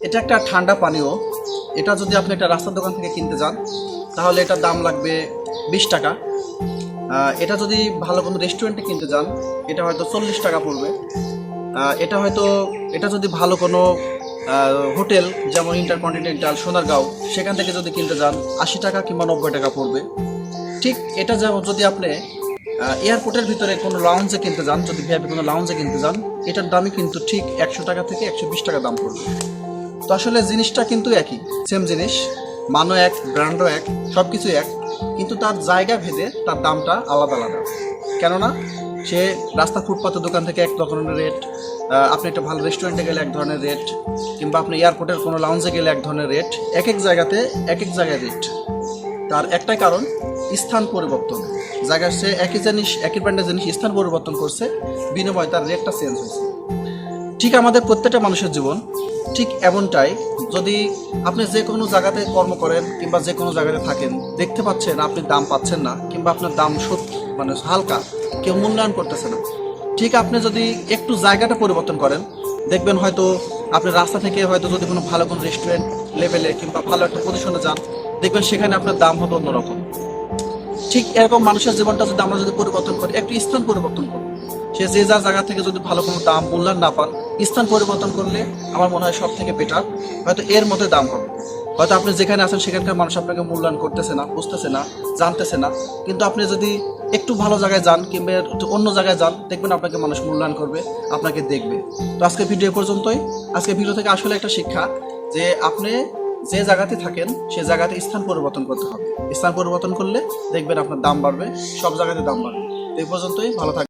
এটা একটা ঠান্ডা পানীয়। এটা যদি আপনি একটা রাস্তার দোকান থেকে কিনতে যান, তাহলে এটার দাম লাগবে বিশ টাকা। এটা যদি ভালো কোনো রেস্টুরেন্টে কিনতে যান, এটা হয়তো চল্লিশ টাকা পড়বে। এটা হয়তো, এটা যদি ভালো কোনো হোটেল যেমন ইন্টারকন্টিনেন্টাল সোনারগাঁও, সেখান থেকে যদি কিনতে যান, আশি টাকা কিংবা নব্বই টাকা পড়বে। ঠিক এটা যেমন যদি আপনি এয়ারপোর্টের ভিতরে কোনো লাউঞ্জে কিনতে যান, যদি ভিআইপি কোনো লাউঞ্জে কিনতে যান, এটার দামই কিন্তু ঠিক একশো টাকা থেকে একশো বিশ টাকা দাম পড়বে। তো আসলে জিনিসটা কিন্তু একই। সেম জিনিস, মানও এক ব্র্যান্ডও এক সব কিছু এক, কিন্তু তার জায়গা ভেদে তার দামটা আলাদা আলাদা। কেননা সে রাস্তা ফুটপাতের দোকান থেকে এক ধরনের রেট আপনি একটা ভালো রেস্টুরেন্টে গেলে এক ধরনের রেট কিংবা আপনি এয়ারপোর্টের কোনো লাউঞ্জে গেলে এক ধরনের রেট এক এক জায়গাতে এক এক জায়গায় রেট তার একটাই কারণ, স্থান পরিবর্তন। জায়গার সে একই জিনিস, একই ব্র্যান্ডের জিনিস স্থান পরিবর্তন করছে, বিনিময়ে তার রেটটা চেঞ্জ হয়েছে। ঠিক আমাদের প্রত্যেকটা মানুষের জীবন ঠিক এমনটাই যদি আপনি যে কোনো জায়গাতে কর্ম করেন কিংবা যে কোনো জায়গাতে থাকেন, দেখতে পাচ্ছেন আপনি দাম পাচ্ছেন না কিংবা আপনার দাম সত্য মানে হালকা, কেউ মূল্যায়ন করতেছে না। ঠিক আপনি যদি একটু জায়গাটা পরিবর্তন করেন, দেখবেন হয়তো আপনি রাস্তা থেকে হয়তো যদি কোনো ভালো কোনো রেস্টুরেন্ট লেভেলে কিংবা ভালো একটা পজিশনে যান, দেখবেন সেখানে আপনার দাম হবে অন্যরকম। ঠিক এরকম মানুষের জীবনটা যদি আমরা যদি পরিবর্তন করি, একটু স্থান পরিবর্তন করি সে যে যার জায়গা থেকে যদি ভালো কোনো দাম মূল্যায়ন না পান, স্থান পরিবর্তন করলে আমার মনে হয় সব থেকে বেটার হয়তো এর মধ্যে দাম হবে। হয়তো আপনি যেখানে আছেন সেখানকার মানুষ আপনাকে মূল্যায়ন করতেছে না, বুঝতেছে না, জানতেছে না। কিন্তু আপনি যদি একটু ভালো জায়গায় যান কিংবা অন্য জায়গায় যান, দেখবেন আপনাকে মানুষ মূল্যায়ন করবে, আপনাকে দেখবে। তো আজকে ভিডিও পর্যন্তই। আজকে ভিডিও থেকে আসলে একটা শিক্ষা যে আপনি যে জায়গাতে থাকেন, সে জায়গাতে স্থান পরিবর্তন করতে হবে। স্থান পরিবর্তন করলে দেখবেন আপনার দাম বাড়বে, সব জায়গাতে দাম বাড়বে। এই পর্যন্তই, ভালো থাকবেন